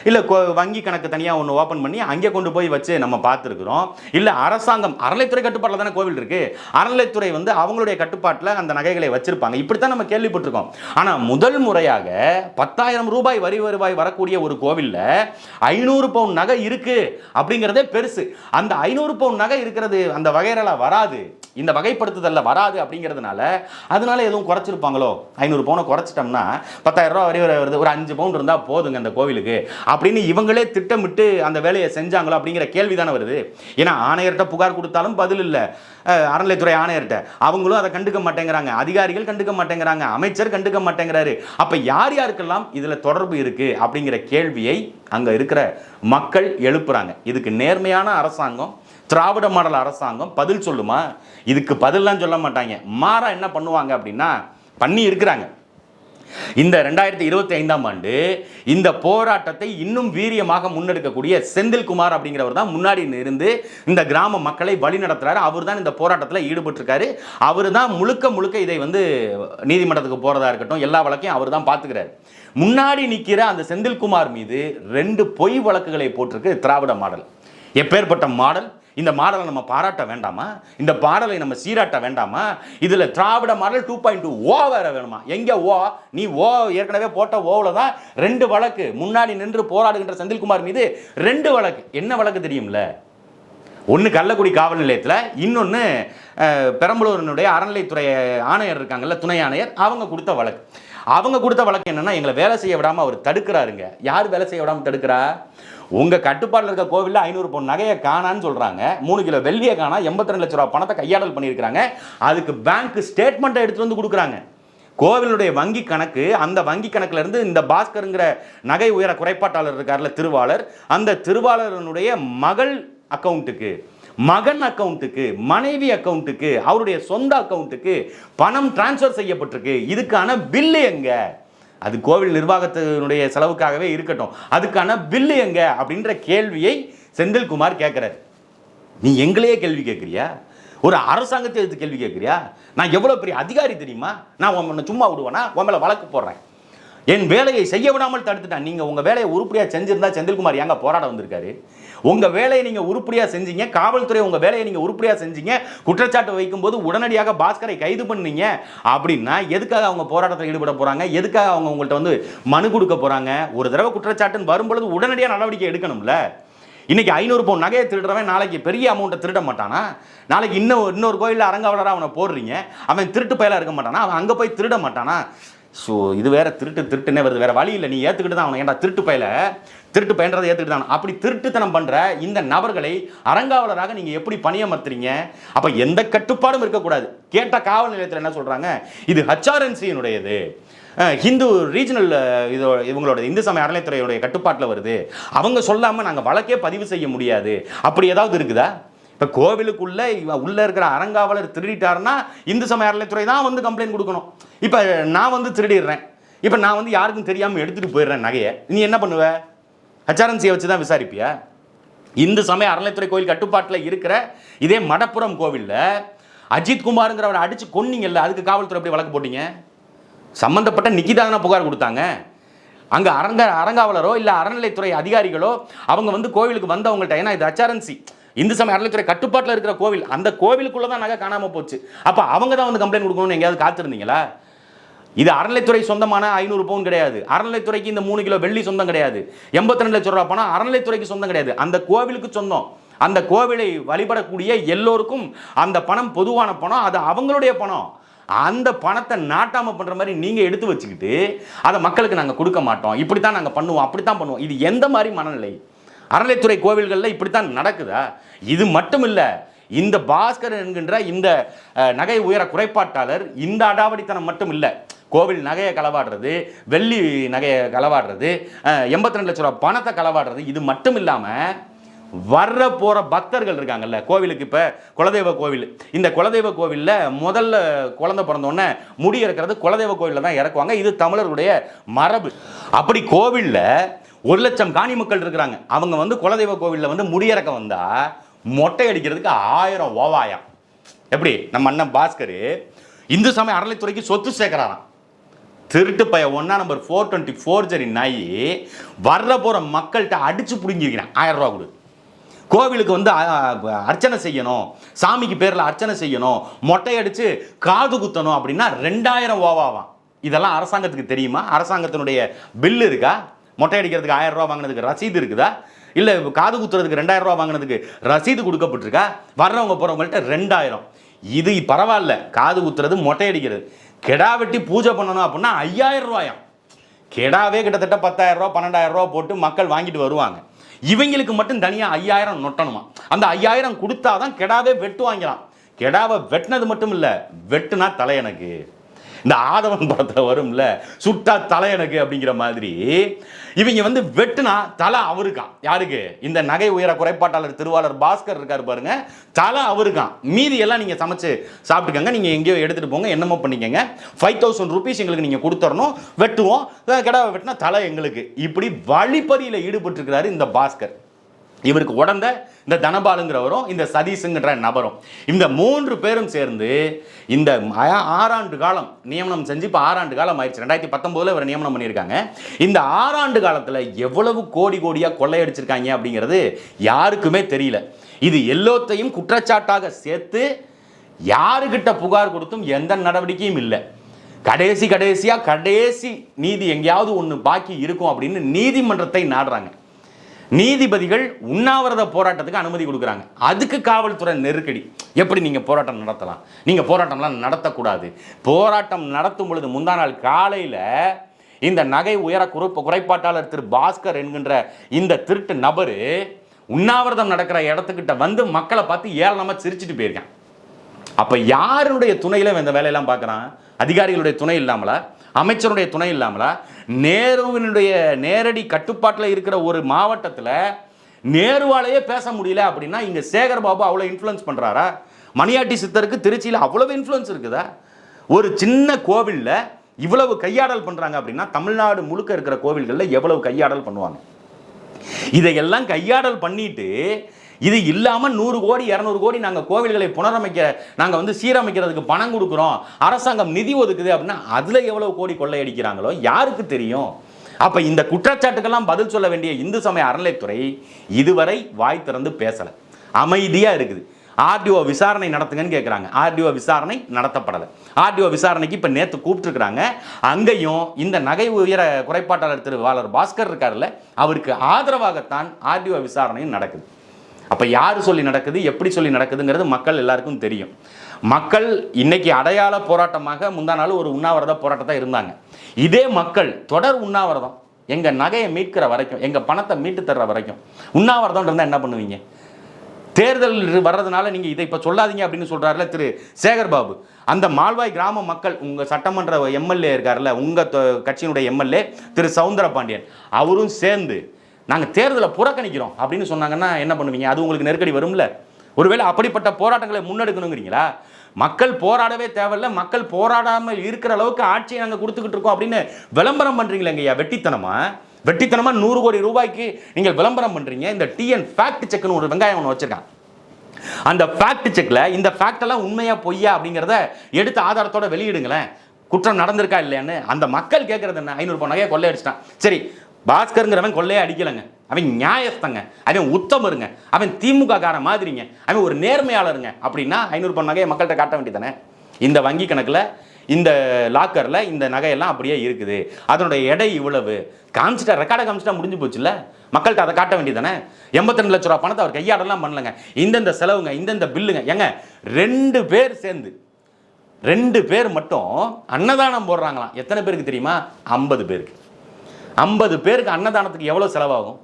இல்லை கோ வங்கி கணக்கு தனியாக ஒன்று ஓப்பன் பண்ணி அங்கே கொண்டு போய் வச்சு நம்ம பார்த்துருக்குறோம். இல்லை அரசாங்கம் அறநிலைத்துறை கட்டுப்பாட்டில் தானே கோவில் இருக்குது அறநிலைத்துறை வந்து அவங்களுடைய கட்டுப்பாட்டில் அந்த நகைகளை வச்சிருப்பாங்க. இப்படித்தான் நம்ம கேள்விப்பட்டிருக்கோம். ஆனால் முதல் முறையாக பத்தாயிரம் ரூபாய் வரி வருவாய் வரக்கூடிய ஒரு கோவிலில் ஐநூறு பவுன் நகை இருக்குது அப்படிங்கிறதே பெருசு. அந்த ஐநூறு பவுன் நகை இருக்கிறது அந்த வகையில வராது. இந்த வகைப்படுத்துதலில் வராது அப்படிங்கிறதுனால அதனால எதுவும் குறைச்சிருப்பாங்களோ? ஐநூறு பவுனை குறைச்சிட்டோம்னா பத்தாயிரம் ரூபா வரையும் வருது. ஒரு அஞ்சு பவுன் இருந்தால் போதுங்க அந்த கோவிலுக்கு. அப்படின்னு இவங்களே திட்டமிட்டு அந்த வேலையை செஞ்சாங்களோ அப்படிங்கிற கேள்வி தானே வருது. ஏன்னா ஆணையர்கிட்ட புகார் கொடுத்தாலும் பதில் இல்லை. அறநிலைத்துறை ஆணையர்கிட்ட. அவங்களும் அதை கண்டுக்க மாட்டேங்கிறாங்க. அதிகாரிகள் கண்டுக்க மாட்டேங்கிறாங்க. அமைச்சர் கண்டுக்க மாட்டேங்கிறாரு. அப்போ யார் யாருக்கெல்லாம் இதில் தொடர்பு இருக்குது அப்படிங்கிற கேள்வியை அங்கே இருக்கிற மக்கள் எழுப்புறாங்க. இதுக்கு நேர்மையான அரசாங்கம் திராவிட மாடல் அரசாங்கம் பதில் சொல்லுமா? இதுக்கு பதிலாம் சொல்ல மாட்டாங்க. மாறா என்ன பண்ணுவாங்க அப்படின்னா பண்ணி இருக்கிறாங்க. இந்த ரெண்டாயிரத்தி இருபத்தி ஐந்தாம் ஆண்டு இந்த போராட்டத்தை இன்னும் வீரியமாக முன்னெடுக்கக்கூடிய செந்தில்குமார் அப்படிங்கிறவர் தான் முன்னாடி இருந்து இந்த கிராம மக்களை வழி நடத்துறாரு. அவர் தான் இந்த போராட்டத்தில் ஈடுபட்டிருக்காரு. அவர் தான் முழுக்க முழுக்க இதை வந்து நீதிமன்றத்துக்கு போகிறதா இருக்கட்டும் எல்லா வழக்கையும் அவர் தான் பார்த்துக்கிறாரு. முன்னாடி நிற்கிற அந்த செந்தில்குமார் மீது ரெண்டு பொய் வழக்குகளை போட்டிருக்கு திராவிட மாடல். எப்பேற்பட்ட மாடல்? இந்த மாடலை நம்ம பாராட்ட வேண்டாமா? இந்த பாடலை நம்ம சீராட்ட வேண்டாமா? இதில் Dravida model two point two O வேற வேணுமா? எங்கே ஓ? நீ ஓ ஏற்கனவே போட்ட ஓவில் தான் ரெண்டு வழக்கு. முன்னாடி நின்று போராடுகின்ற செந்தில்குமார் மீது ரெண்டு வழக்கு. என்ன வழக்கு தெரியும்ல? ஒன்று கள்ளக்குடி காவல் நிலையத்தில் இன்னொன்று பெரம்பலூரினுடைய அறநிலைத்துறை ஆணையர் இருக்காங்கல்ல துணை ஆணையர் அவங்க கொடுத்த வழக்கு. அவங்க கொடுத்த வழக்கு என்னென்னா எங்களை வேலை செய்ய விடாமல் அவர் தடுக்கிறாருங்க. யார் வேலை செய்ய விடாமல் தடுக்கிறா? உங்கள் கட்டுப்பாட்டில் இருக்க கோவிலில் ஐநூறு பொன் நகையை காணான்னு சொல்கிறாங்க மூணு கிலோ வெள்ளியை காணா எண்பத்தி ரெண்டு லட்ச ரூபா பணத்தை கையாடல் பண்ணியிருக்கிறாங்க. அதுக்கு பேங்க் ஸ்டேட்மெண்ட்டை எடுத்துகிட்டு வந்து கொடுக்குறாங்க. கோவிலுடைய வங்கி கணக்கு அந்த வங்கி கணக்கிலிருந்து இந்த பாஸ்கருங்கிற நகை உயர குறைபாட்டாளர் இருக்கார்ல திருவாளர் அந்த திருவாளரனுடைய மகள் அக்கௌண்ட்டுக்கு மகன் அக்கௌண்ட்டுக்கு மனைவி அக்கௌண்ட்டுக்கு அவருடைய சொந்த அக்கௌண்ட்டுக்கு பணம் டிரான்ஸ்ஃபர் செய்யப்பட்டிருக்கு. இதுக்கான பில்லு எங்கே? அது கோவில் நிர்வாகத்தினுடைய செலவுக்காகவே இருக்கட்டும். அதுக்கான பில்லு எங்க? அப்படின்ற கேள்வியை செந்தில்குமார் கேட்கிறார் நீ எங்களையே கேள்வி கேட்குறியா ஒரு அரசாங்கத்தை எடுத்து கேள்வி கேட்குறியா நான் எவ்வளோ பெரிய அதிகாரி தெரியுமா? நான் உன்னை சும்மா விடுவேனா? உன் மேலே வழக்கு போடுறேன். என் வேலையை செய்ய விடாமல் தடுத்துட்டேன். நீங்கள் உங்கள் வேலையை உருப்படியாக செஞ்சிருந்தா செந்தில்குமார் ஏங்க போராட வந்திருக்காரு? உங்கள் வேலையை நீங்கள் உருப்படியாக செஞ்சீங்க காவல்துறை உங்கள் வேலையை நீங்கள் உருப்படியாக செஞ்சீங்க குற்றச்சாட்டு வைக்கும்போது உடனடியாக பாஸ்கரை கைது பண்ணீங்க அப்படின்னா எதுக்காக அவங்க போராட்டத்தில் ஈடுபட போகிறாங்க எதுக்காக அவங்க உங்கள்கிட்ட வந்து மனு கொடுக்க போகிறாங்க ஒரு தடவை குற்றச்சாட்டுன்னு வரும்பொழுது உடனடியாக நடவடிக்கை எடுக்கணும்ல. இன்னைக்கு ஐநூறு பவுன் நகையை திருடுறவன் நாளைக்கு பெரிய அமௌண்ட்டை திருட மாட்டானா? நாளைக்கு இன்னும் இன்னொரு கோயிலில் அரங்காவலராக அவனை போடுறீங்க. அவன் திருட்டு பயலாக இருக்க மாட்டானா? அவன் அங்கே போய் திருட மாட்டானா? ஸோ இது வேற திருட்டு திருட்டுனே வருது. வேற வழி இல்லை. நீ ஏற்றுக்கிட்டு தான் அவனை ஏன்டா திருட்டு பயில? திருட்டு பயன்றதை ஏற்றுக்கிட்டு தான் அப்படி திருட்டுத்தனம் பண்ணுற இந்த நபர்களை அறங்காவலராக நீங்கள் எப்படி பணியமர்த்துறீங்க? அப்போ எந்த கட்டுப்பாடும் இருக்கக்கூடாது. கேட்ட காவல் நிலையத்தில் என்ன சொல்கிறாங்க இது ஹச்ஆர்என்சியினுடையது ஹிந்து ரீஜனல் இதோ இவங்களோட இந்து சமய அறநிலைத்துறையுடைய கட்டுப்பாட்டில் வருது. அவங்க சொல்லாமல் நாங்கள் வழக்கே பதிவு செய்ய முடியாது. அப்படி ஏதாவது இருக்குதா? இப்போ கோவிலுக்குள்ள உள்ளே இருக்கிற அறங்காவலர் திருடிட்டாருன்னா இந்து சமய அறநிலைத்துறை தான் வந்து கம்ப்ளைண்ட் கொடுக்கணும். இப்போ நான் வந்து திருடிடுறேன். இப்போ நான் வந்து யாருக்கும் தெரியாமல் எடுத்துகிட்டு போயிடுறேன் நகையை. நீ என்ன பண்ணுவ? ஹச்ஆர்என்சியை வச்சு தான் விசாரிப்பியா? இந்து சமய அறநிலைத்துறை கோயில் கட்டுப்பாட்டில் இருக்கிற இதே மடப்புரம் கோவிலில் அஜித் குமாருங்கிறவரை அடித்து கொன்னீங்கல்ல அதுக்கு காவல்துறை எப்படி வழக்கு போட்டீங்க? சம்மந்தப்பட்ட நிக்கிதா தானே புகார் கொடுத்தாங்க. அங்கே அரங்க அரங்காவலரோ இல்லை அறநிலைத்துறை அதிகாரிகளோ அவங்க வந்து கோவிலுக்கு வந்தவங்கள்ட்ட ஏன்னா இது ஹச்ஆர்என்சி இந்து சமய அறநிலைத்துறை கட்டுப்பாட்டில் இருக்கிற கோவில் அந்த கோவிலுக்குள்ளே தான் நகை காணாமல் போச்சு. அப்போ அவங்க தான் வந்து கம்ப்ளைண்ட் கொடுக்கணும்னு எங்கேயாவது காத்திருந்தீங்களா? இது அறநிலைத்துறை சொந்தமான ஐநூறு பவுன் கிடையாது. அறநிலைத்துறைக்கு இந்த மூணு கிலோ வெள்ளி சொந்தம் கிடையாது. எண்பத்தி ரெண்டு லட்சம் ரூபா பணம் அறநிலைத்துறைக்கு சொந்தம் கிடையாது. அந்த கோவிலுக்கு சொந்தம். அந்த கோவிலை வழிபடக்கூடிய எல்லோருக்கும் அந்த பணம் பொதுவான பணம் அது அவங்களுடைய பணம். அந்த பணத்தை நாட்டாமல் பண்ணுற மாதிரி நீங்கள் எடுத்து வச்சுக்கிட்டு அதை மக்களுக்கு நாங்கள் கொடுக்க மாட்டோம். இப்படி தான் நாங்கள் பண்ணுவோம் அப்படி தான் பண்ணுவோம். இது எந்த மாதிரி மனநிலை? அறநிலைத்துறை கோவில்களில் இப்படித்தான் நடக்குதா? இது மட்டும் இல்லை இந்த பாஸ்கர் என்கின்ற இந்த நகை உயர குறைபாட்டாளர் இந்த அடாவடித்தனம் மட்டும் இல்லை கோவில் நகையை களவாடுறது வெள்ளி நகையை களவாடுறது எண்பத்தி ரெண்டு லட்ச ரூபா பணத்தை களவாடுறது இது மட்டும் இல்லாமல் வர்ற போகிற பக்தர்கள் இருக்காங்கல்ல கோவிலுக்கு இப்போ குலதெய்வ கோவில். இந்த குலதெய்வ கோவிலில் முதல்ல குழந்தை பிறந்தோடனே முடி இறக்கிறது குலதெய்வ கோவிலில் தான் இறக்குவாங்க. இது தமிழருடைய மரபு. அப்படி கோவிலில் ஒரு லட்சம் காணி மக்கள் இருக்கிறாங்க. அவங்க வந்து குலதெய்வ கோவிலில் வந்து முடியிறக்க வந்தால் மொட்டை அடிக்கிறதுக்கு ஆயிரம் ஓவாயம். எப்படி? நம்ம அண்ணன் பாஸ்கர் இந்து சமய அறநிலைத்துறைக்கு சொத்து சேர்க்குறாராம். திருட்டு பைய ஒன்றா நம்பர் ஃபோர் டுவெண்ட்டி ஃபோர் ஜரி நாய் வர்ற போகிற மக்கள்கிட்ட அடித்து பிடுங்கிருக்கிறேன் ஆயிரம் ரூபா கொடு. கோவிலுக்கு வந்து அர்ச்சனை செய்யணும். சாமிக்கு பேரில் அர்ச்சனை செய்யணும். மொட்டை அடித்து காது குத்தணும் அப்படின்னா ரெண்டாயிரம் ஓவாவாம். இதெல்லாம் அரசாங்கத்துக்கு தெரியுமா? அரசாங்கத்தினுடைய பில்லு இருக்கா? மொட்டை அடிக்கிறதுக்கு ஆயிரம் ரூபா வாங்கினதுக்கு ரசீது இருக்குதா? இல்லை காது குத்துறதுக்கு ரெண்டாயிரம் ரூபா வாங்கினதுக்கு ரசீது கொடுக்கப்பட்டிருக்கா? வர்றவங்க போகிறவங்கள்ட்ட ரெண்டாயிரம். இது பரவாயில்ல. காது குத்துறது மொட்டை அடிக்கிறது கெடா வெட்டி பூஜை பண்ணணும் அப்படின்னா ஐயாயிரம் ரூபாயாம் கெடாவே கிட்டத்தட்ட பத்தாயிரம் ரூபா பன்னெண்டாயிரம் ரூபா போட்டு மக்கள் வாங்கிட்டு வருவாங்க. இவங்களுக்கு மட்டும் தனியாக ஐயாயிரம் நொட்டணுமா? அந்த ஐயாயிரம் கொடுத்தாதான் கெடாவே வெட்டு வாங்கலாம். கெடாவை வெட்டினது மட்டும் இல்லை வெட்டுனா தலை எனக்கு. இந்த ஆதவன் படத்தில் வரும்ல சுட்டா தலை எனக்கு அப்படிங்கிற மாதிரி. இவங்க வந்து வெட்டுனா தலை அவருக்கான் யாருக்கு? இந்த நகை உயர குறைபாட்டாளர் திருவாளர் பாஸ்கர் இருக்கார் பாருங்க. தலை அவருக்கான் மீதி எல்லாம் நீங்கள் சமைச்சு சாப்பிட்டுக்கங்க. நீங்கள் எங்கேயோ எடுத்துகிட்டு போங்க என்னமோ பண்ணிக்கங்க. ஃபைவ் தௌசண்ட் ருபீஸ் எங்களுக்கு நீங்கள் கொடுத்துடணும் வெட்டுவோம். கிடாவை வெட்டினா தலை எங்களுக்கு. இப்படி வழிப்பறியில் ஈடுபட்டிருக்கிறாரு இந்த பாஸ்கர். இவருக்கு உடந்த இந்த தனபாலுங்கிறவரும் இந்த சதீஷுங்கிற நபரும். இந்த மூன்று பேரும் சேர்ந்து இந்த ஆறாண்டு காலம் நியமனம் செஞ்சு இப்போ ஆறாண்டு காலம் ஆயிடுச்சு. ரெண்டாயிரத்தி பத்தொம்போதில் இவர் நியமனம் பண்ணியிருக்காங்க. இந்த ஆறாண்டு காலத்தில் எவ்வளவு கோடி கோடியாக கொள்ளையடிச்சிருக்காங்க அப்படிங்கிறது யாருக்குமே தெரியல. இது எல்லோத்தையும் குற்றச்சாட்டாக சேர்த்து யாருக்கிட்ட புகார் கொடுத்தும் எந்த நடவடிக்கையும் இல்லை. கடைசி கடைசியாக கடைசி நீதி எங்கேயாவது ஒன்று பாக்கி இருக்கும் அப்படின்னு நீதிமன்றத்தை நாடுறாங்க. நீதிபதிகள் உண்ணாவிரத போராட்டத்துக்கு அனுமதி கொடுக்குறாங்க. அதுக்கு காவல்துறை நெருக்கடி. எப்படி நீங்கள் போராட்டம் நடத்தலாம்? நீங்கள் போராட்டம்லாம் நடத்தக்கூடாது. போராட்டம் நடத்தும் பொழுது முந்தா நாள் காலையில் இந்த நகை உயர குறைப்பு குறைபாட்டாளர் திரு பாஸ்கர் என்கின்ற இந்த திருட்டு நபர் உண்ணாவிரதம் நடக்கிற இடத்துக்கிட்ட வந்து மக்களை பார்த்து ஏளனமாக சிரிச்சுட்டு போயிருக்கான். அப்போ யாருடைய துணையில் இந்த வேலையெல்லாம் பார்க்குறான்? அதிகாரிகளுடைய துணை இல்லாமலா? அமைச்சருடைய துணை இல்லாமலா? நேருவினுடைய நேரடி கட்டுப்பாட்டில் இருக்கிற ஒரு மாவட்டத்தில் நேருவாலேயே பேச முடியல அப்படின்னா இங்கே சேகர் பாபு அவ்வளோ இன்ஃப்ளூயன்ஸ் பண்ணுறாரா மணியாட்டி சித்தருக்கு திருச்சியில் அவ்வளவு இன்ஃப்ளூயன்ஸ் இருக்குதா? ஒரு சின்ன கோவிலில் இவ்வளவு கையாடல் பண்ணுறாங்க அப்படின்னா தமிழ்நாடு முழுக்க இருக்கிற கோவில்களில் எவ்வளவு கையாடல் பண்ணுவாங்க? இதையெல்லாம் கையாடல் பண்ணிட்டு இது இல்லாமல் நூறு கோடி இரநூறு கோடி நாங்கள் கோவில்களை புனரமைக்க நாங்கள் வந்து சீரமைக்கிறதுக்கு பணம் கொடுக்குறோம். அரசாங்கம் நிதி ஒதுக்குது அப்படின்னா அதில் எவ்வளவு கோடி கொள்ளையடிக்கிறாங்களோ யாருக்கு தெரியும்? அப்போ இந்த குற்றச்சாட்டுக்கெல்லாம் பதில் சொல்ல வேண்டிய இந்து சமய அறநிலைத்துறை இதுவரை வாய் திறந்து பேசலை. அமைதியாக இருக்குது. ஆர்டிஓ விசாரணை நடத்துங்கன்னு கேட்குறாங்க ஆர்டிஓ விசாரணை நடத்தப்படலை. ஆர்டிஓ விசாரணைக்கு இப்போ நேற்று கூப்பிட்டுருக்குறாங்க. அங்கேயும் இந்த நகை உயர குறைபாட்டாளர் திரு வாளர் பாஸ்கர் இருக்கார்ல அவருக்கு ஆதரவாகத்தான் ஆர்டிஓ விசாரணையும் நடக்குது. அப்போ யார் சொல்லி நடக்குது எப்படி சொல்லி நடக்குதுங்கிறது மக்கள் எல்லாருக்கும் தெரியும். மக்கள் இன்னைக்கு அடையாள போராட்டமாக முந்தா நாள் ஒரு உண்ணாவிரத போராட்டத்தை இருந்தாங்க. இதே மக்கள் தொடர் உண்ணாவிரதம். எங்கள் நகையை மீட்கிற வரைக்கும் எங்கள் பணத்தை மீட்டு தர்ற வரைக்கும் உண்ணாவிரதம் இருந்தால் என்ன பண்ணுவீங்க? தேர்தல் வர்றதுனால நீங்கள் இதை இப்போ சொல்லாதீங்க அப்படின்னு சொல்கிறாருல திரு. சேகர் பாபு அந்த மால்வாய் கிராம மக்கள் உங்கள் சட்டமன்ற எம்எல்ஏ இருக்கார்ல உங்கள் கட்சியினுடைய எம்எல்ஏ திரு. சவுந்தர பாண்டியன் அவரும் சேர்ந்து நாங்கள் தேர்தலை புறக்கணிக்கிறோம் அப்படின்னு சொன்னாங்கன்னா என்ன பண்ணுவீங்க? அது உங்களுக்கு நெருக்கடி வரும்ல. ஒருவேளை அப்படிப்பட்ட போராட்டங்களை முன்னெடுக்கணுங்கிறீங்களா? மக்கள் போராடவே தேவையில்ல. மக்கள் போராடாமல் இருக்கிற அளவுக்கு ஆட்சியை நாங்கள் கொடுத்துக்கிட்டு இருக்கோம் அப்படின்னு விளம்பரம் பண்ணுறீங்களேங்க ஐயா வெட்டித்தனமா? வெட்டித்தனமாக நூறு கோடி ரூபாய்க்கு நீங்கள் விளம்பரம் பண்ணுறீங்க இந்த டிஎன் ஃபேக்ட் செக்னு ஒரு வெங்காயம் ஒன்று வச்சிருக்கான். அந்த ஃபேக்ட் செக்ல இந்த ஃபேக்ட் எல்லாம் உண்மையா பொய்யா அப்படிங்கிறத எடுத்து ஆதாரத்தோட வெளியிடுங்களேன். குற்றம் நடந்திருக்கா இல்லையான்னு அந்த மக்கள் கேட்கறது என்ன? ஐநூறு நகையை கொள்ளையடிச்சிட்டான். சரி பாஸ்கருங்கிறவன் கொள்ளையே அடிக்கலைங்க. அவன் நியாயஸ்தங்க. அவன் உத்தமருங்க. அவன் திமுக காரன் மாதிரிங்க. அவன் ஒரு நேர்மையாளருங்க. அப்படின்னா ஐநூறு நகையை மக்கள்கிட்ட காட்ட வேண்டியதானே இந்த வங்கி கணக்கில் இந்த லாக்கரில் இந்த நகையெல்லாம் அப்படியே இருக்குது. அதனுடைய எடை இவ்வளவு. காமிச்சிட்டா ரெக்கார்டை காமிச்சிட்டா முடிஞ்சு போச்சுல்ல? மக்கள்கிட்ட அதை காட்ட வேண்டியதானே எண்பத்தி லட்ச ரூபா பணத்தை அவர் கையாடலாம் பண்ணலங்க. இந்தந்த செலவுங்க இந்தந்த பில்லுங்க. ஏங்க ரெண்டு பேர் சேர்ந்து ரெண்டு பேர் மட்டும் அன்னதானம் போடுறாங்களாம். எத்தனை பேருக்கு தெரியுமா? ஐம்பது பேருக்கு. ஐம்பது பேருக்கு அன்னதானத்துக்கு எவ்வளோ செலவாகும்?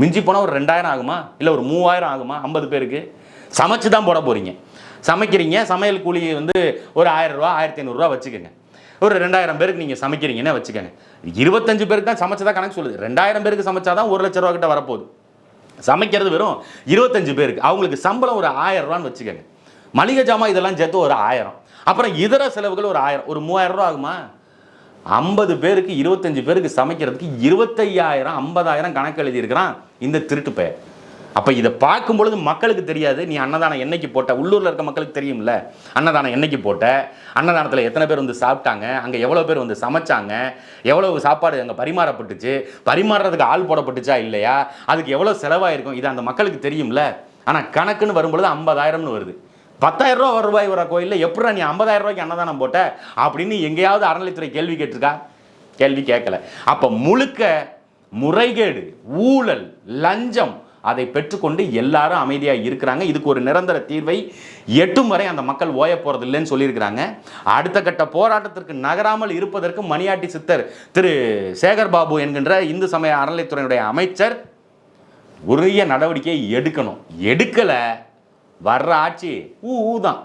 மிஞ்சி போனால் ஒரு ரெண்டாயிரம் ஆகுமா? இல்லை ஒரு மூவாயிரம் ஆகுமா? ஐம்பது பேருக்கு? சமைச்சு தான் போட போகிறீங்க சமைக்கிறீங்க சமையல் கூலி வந்து ஒரு ஆயிரரூவா ஆயிரத்தி ஐநூறுரூவா வச்சுக்கோங்க. ஒரு ரெண்டாயிரம் பேருக்கு நீங்கள் சமைக்கிறீங்கன்னு வச்சுக்கோங்க. இருபத்தஞ்சு பேருக்கு தான் சமைச்சதா கணக்கு சொல்லுது. ரெண்டாயிரம் பேருக்கு சமைச்சா தான் ஒரு லட்ச ரூபா கிட்ட வரப்போகுது. சமைக்கிறது வெறும் இருபத்தஞ்சு பேருக்கு. அவங்களுக்கு சம்பளம் ஒரு ஆயிரம் ரூபான்னு வச்சுக்கோங்க. மளிகை ஜாமான் இதெல்லாம் சேர்த்து ஒரு ஆயிரம். அப்புறம் இதர செலவுகள் ஒரு ஆயிரம். ஒரு மூவாயிரம் ரூபா ஆகுமா? ஐம்பது பேருக்கு இருபத்தஞ்சு பேருக்கு சமைக்கிறதுக்கு இருபத்தையாயிரம் ஐம்பதாயிரம் கணக்கு எழுதியிருக்கிறான் இந்த திருட்டு பெயர் அப்போ இதை பார்க்கும் பொழுது மக்களுக்கு தெரியாது நீ அன்னதானம் என்னைக்கு போட்ட? உள்ளூரில் இருக்க மக்களுக்கு தெரியும்ல. அன்னதானம் என்னைக்கு போட்ட? அன்னதானத்தில் எத்தனை பேர் வந்து சாப்பிட்டாங்க? அங்கே எவ்வளோ பேர் வந்து சமைச்சாங்க? எவ்வளவு சாப்பாடு அங்கே பரிமாறப்பட்டுச்சு? பரிமாறுறதுக்கு ஆள் போடப்பட்டுச்சா இல்லையா? அதுக்கு எவ்வளோ செலவாயிருக்கும்? இது அந்த மக்களுக்கு தெரியும்ல. ஆனால் கணக்குன்னு வரும்பொழுது ஐம்பதாயிரம்னு வருது. பத்தாயிரம் ரூபா வருவாய் ரூபாய் வர கோயிலில் எப்படா நீ ஐம்பதாயிரம் ரூபாய்க்கு அன்னதானம் போட்ட? அப்படின்னு எங்கேயாவது அறநிலைத்துறை கேள்வி கேட்டிருக்கா? கேள்வி கேட்கல. அப்போ முழுக்க முறைகேடு ஊழல் லஞ்சம் அதை பெற்றுக்கொண்டு எல்லாரும் அமைதியாக இருக்கிறாங்க. இதுக்கு ஒரு நிரந்தர தீர்வை எட்டும் வரை அந்த மக்கள் ஓய போகிறது இல்லைன்னு சொல்லியிருக்கிறாங்க. அடுத்த கட்ட போராட்டத்திற்கு நகராமல் இருப்பதற்கு மணியாட்டி சித்தர் திரு சேகர் பாபு என்கின்ற இந்து சமய அறநிலைத்துறையினுடைய அமைச்சர் உரிய நடவடிக்கையை எடுக்கணும். எடுக்கலை. வர்ற ஆட்சி ஊ ஊதான்